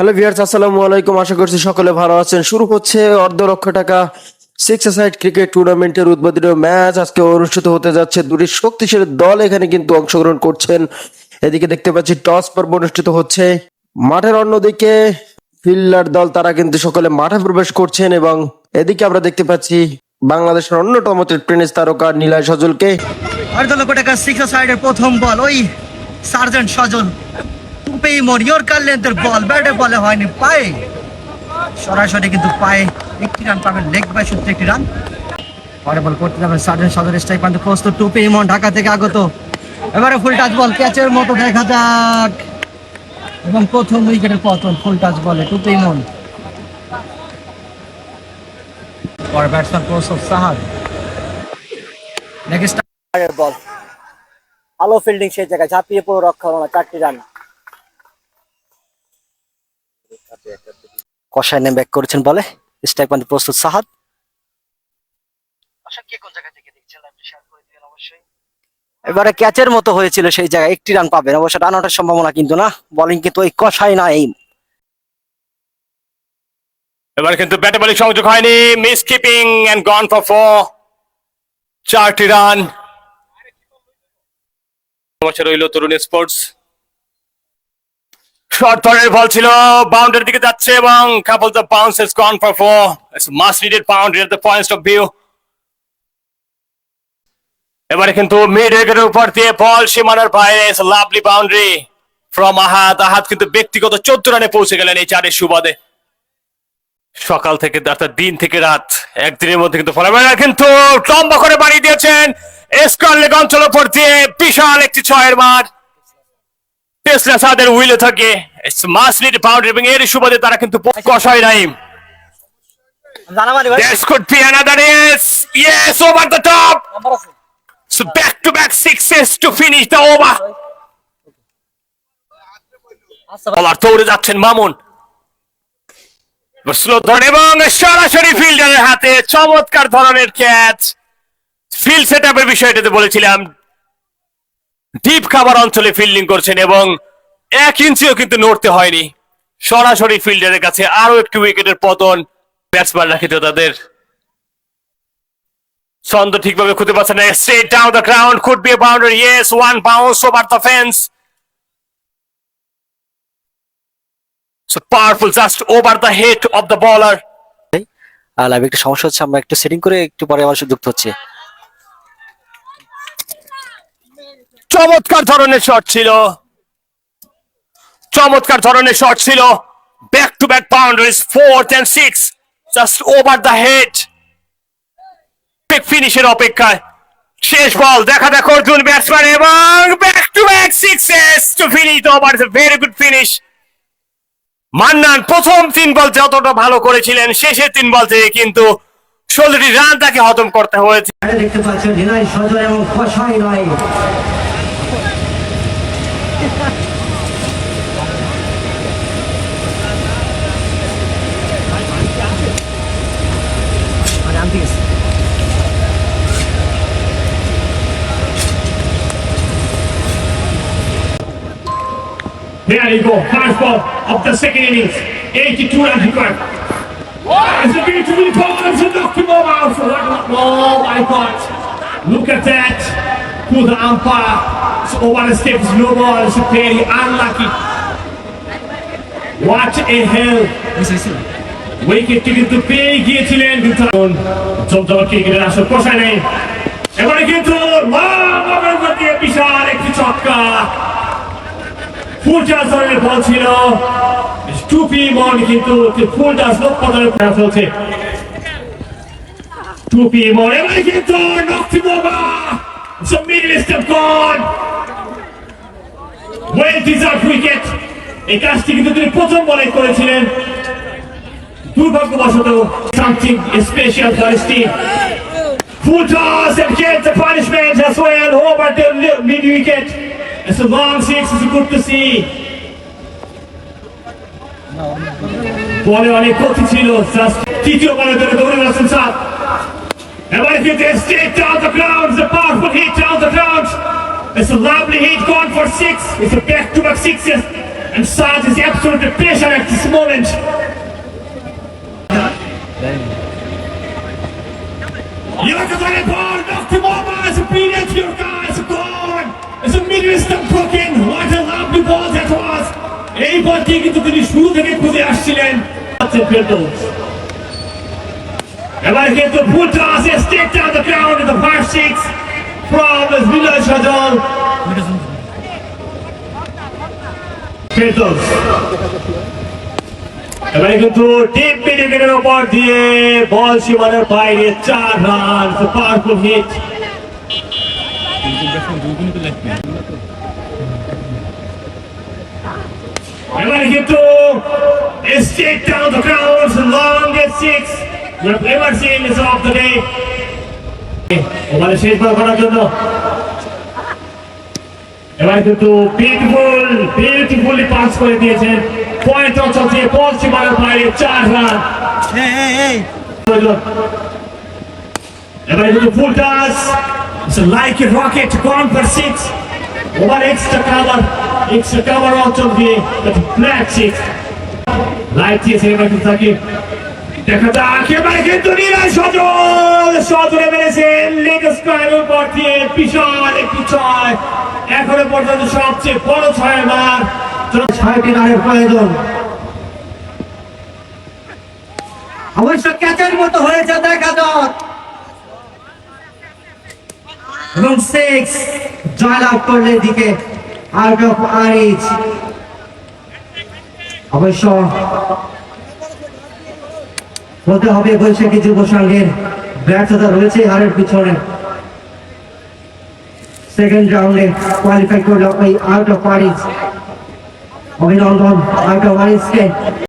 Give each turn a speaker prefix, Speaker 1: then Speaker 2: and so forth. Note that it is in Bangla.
Speaker 1: হ্যালো ভিয়ার্স আসসালামু আলাইকুম। আশা করছি সকলে ভালো আছেন। শুরু হচ্ছে অর্ধ লক্ষ টাকা সিক্স সাইড ক্রিকেট টুর্নামেন্টের উদ্বোধনী ম্যাচ। আজকে অনুষ্ঠিত হতে যাচ্ছে দুটি শক্তিশালী দল। এখানে কিন্তু অংশগ্রহণ করছেন। এদিকে দেখতে পাচ্ছি টস পর্ব অনুষ্ঠিত হচ্ছে। মাঠের অন্যদিকে ফিল্ডার দল, তারা কিন্তু সকলে মাঠে প্রবেশ করছেন এবং এদিকে আমরা দেখতে পাচ্ছি বাংলাদেশের অন্যতম টেনিস তারকা নীলায় সজলকে।
Speaker 2: অর্ধ লক্ষ টাকা সিক্স সাইডের প্রথম বল, ওই সার্জেন্ট সজল। মরিয়র কার্লেন্টের বল, ব্যাটে বলে হয়নি পায়ে। সরাসরি কিন্তু পায়ে একটি রান পাবেন লেগ বাই সূত্রে একটি রান। পরে বল করতে যাবেন সজল স্ট্রাইক পান্ত টুপে ইমন ঢাকা থেকে আগত। এবারে ফুল টাচ বল ক্যাচের মতো দেখা যাক। এবং প্রথম উইকেটের পতন ফুল টাচ বলে টুপে ইমন। পরে ব্যাটসম্যান সাহার। নেক্সট
Speaker 3: বল ভালো ফিল্ডিং সেই জায়গায়, ঝাঁপিয়ে পুরো রক্ষা হলো না চারটি রান কষায় নেম ব্যাক করেছেন বলে স্ট্রাইক পয়েন্ট প্রস্তুত সাহাদ। এবারে ক্যাচের মতো হয়েছিল সেই জায়গায়। একটি রান পাবেন। অবশ্য রান আউটের সম্ভাবনা কিন্তু না। বোলিং কিন্তু ওই কষায় না এই।
Speaker 4: এবার কিন্তু ব্যাটে বলিং সংযোগ হয়নি। Miss keeping end gone for four চারটি রান সমস্যা রইল তরুণ স্পোর্টস শর্ট ধরনের বল ছিল। বাউন্ডারির দিকে যাচ্ছে এবং couple the bounce is gone for four it's much needed boundary at the point of view এবারে কিন্তু মিড উইকেটের উপর দিয়ে বল সীমানার বাইরে লাভলি বাউন্ডারি ফ্রম আহাত আহাত কিন্তু ব্যক্তিগত চোদ্দ রানে পৌঁছে গেলেন এই চারের সুবাদে। সকাল থেকে, অর্থাৎ দিন থেকে রাত, একদিনের মধ্যে কিন্তু ফলাফল। কিন্তু লম্বা করে বাড়িয়ে দিয়েছেন এসকল লেগ অঞ্চল উপর দিয়ে বিশাল একটি ছয়ের মার। টেসলা সাদের উইলে থাকে মাস নিড এবং এর সুবাদে তারা কিন্তু কষায় নাই। This could be another yes. Yes, over the top. So back to back sixes to finish the over. বলার দৌড়ে যাচ্ছেন মামুন। ধরন এবং সরাসরি ফিল্ডারের হাতে চমৎকার ধরনের ক্যাচ ফিল্ড সেট আপের বিষয়টাতে বলেছিলাম। ডিপ খাবার অঞ্চলে ফিল্ডিং করছেন এবং এক ইঞ্চিও কিন্তু নড়তে হয়নি। সরাসরি ফিল্ডারের কাছে আরও একটি উইকেটের পতন ব্যাটসম্যানরা কিন্তু তাদের ছন্দ ঠিকভাবে খুঁজে পাচ্ছে না। Straight down the ground could be yes one bounce over the fence So powerful, just over the head of the bowler.
Speaker 3: Live একটু সমস্যা হচ্ছে আমরা একটু সেটিং করে একটু পরে আমার যুক্ত হচ্ছে।
Speaker 4: চমৎকার ধরনের শট ছিল। চমৎকার ধরনের শট ছিল। Back to back boundaries fourth and six just over the head peak ফিনিশের অপেক্ষায়। শেষ বল দেখা দেখো অর্জুন ব্যাটসম্যান এবং back to back sixes to finish over very good finish Mannan, প্রথম তিন বল যতটা ভালো করেছিলেন, শেষের তিন বল থেকে কিন্তু ষোলোটি রান তাকে হজম করতে হয়েছে।
Speaker 2: দেখতে পাচ্ছেন
Speaker 5: There you go, first ball of the second innings. 82 runs required. It's a beautiful ball, it's a knocked him over. So what, oh my God. Look at that. To the umpire. So over the steps, no ball. It's very unlucky. What a hell. উইকেটটি কিন্তু পেয়ে গিয়েছিলেন কিন্তু এখন জমজমা ক্রিকেটের আসল পোষায় নেই এবারে কিন্তু লম্বা করে দিয়ে বিশাল একটি ছক্কা ফুল চাষ ধরনের বল ছিল। টুপি মন কিন্তু ফুল চাষ লক্ষ্য ধরে প্রয়াস হচ্ছে টুপি মন এবারে কিন্তু নক্তি বোমা middle stump gone well deserved wicket এই কাজটি কিন্তু তিনি প্রথম বলে করেছিলেন। দুর্ভাগ্যবশত something special for his team Full toss and gets the punishment as well over the li- mid wicket. It's a long six, it's good to see. বলে অনেক গতি ছিল জাস্ট তৃতীয় বলের জন্য দৌড়ে গেছেন সাত এবারে কিন্তু straight down the ground, it's a powerful hit down the ground. It's a lovely hit, gone for six. It's a back-to-back sixes.
Speaker 4: And Sarge is absolutely patient at this moment. Look at the ball, knocked him over, it's a brilliant here guys, gone! A broken, what a lovely ball that was! এই বলটি কিন্তু তিনি শুরু থেকে খুঁজে আসছিলেন এবার কিন্তু is straight down the ground in the far six from Milan Shajal. Ferdous এবারে কিন্তু ডিপ মিড উইকেটের উপর দিয়ে বল সীমানার বাইরে চার রান পাওয়ারফুল হিট এবারে কিন্তু straight down the ground longest six. We have ever seen this of the day. ওভারে শেষ বল করার জন্য। এবার কিন্তু বিউটিফুল বিউটিফুলি পাস করে দিয়েছেন। পয়েন্ট বল সীমানার বাইরে চার রান এবারে কিন্তু full toss like rocket gone for six over extra cover এবারে কিন্তু নিরাজ সজল সজলে মেরেছেন লেগ স্কোয়ার উপর দিয়ে বিশাল একটি
Speaker 2: অবশ্য ক্যাচের মতো হয়েছে দেখা যাক এবং সিক্স জয়লাভ করলে দিকে আউট অফ আরিজ অবশ্য বলতে হবে বৈশাখী যুব সংঘের ব্যর্থতা রয়েছে হারের পিছনে। সেকেন্ড রাউন্ডে কোয়ালিফাই করল ওই আউট অফ আরিজ অভিনন্দন আউট অফ আরিজকে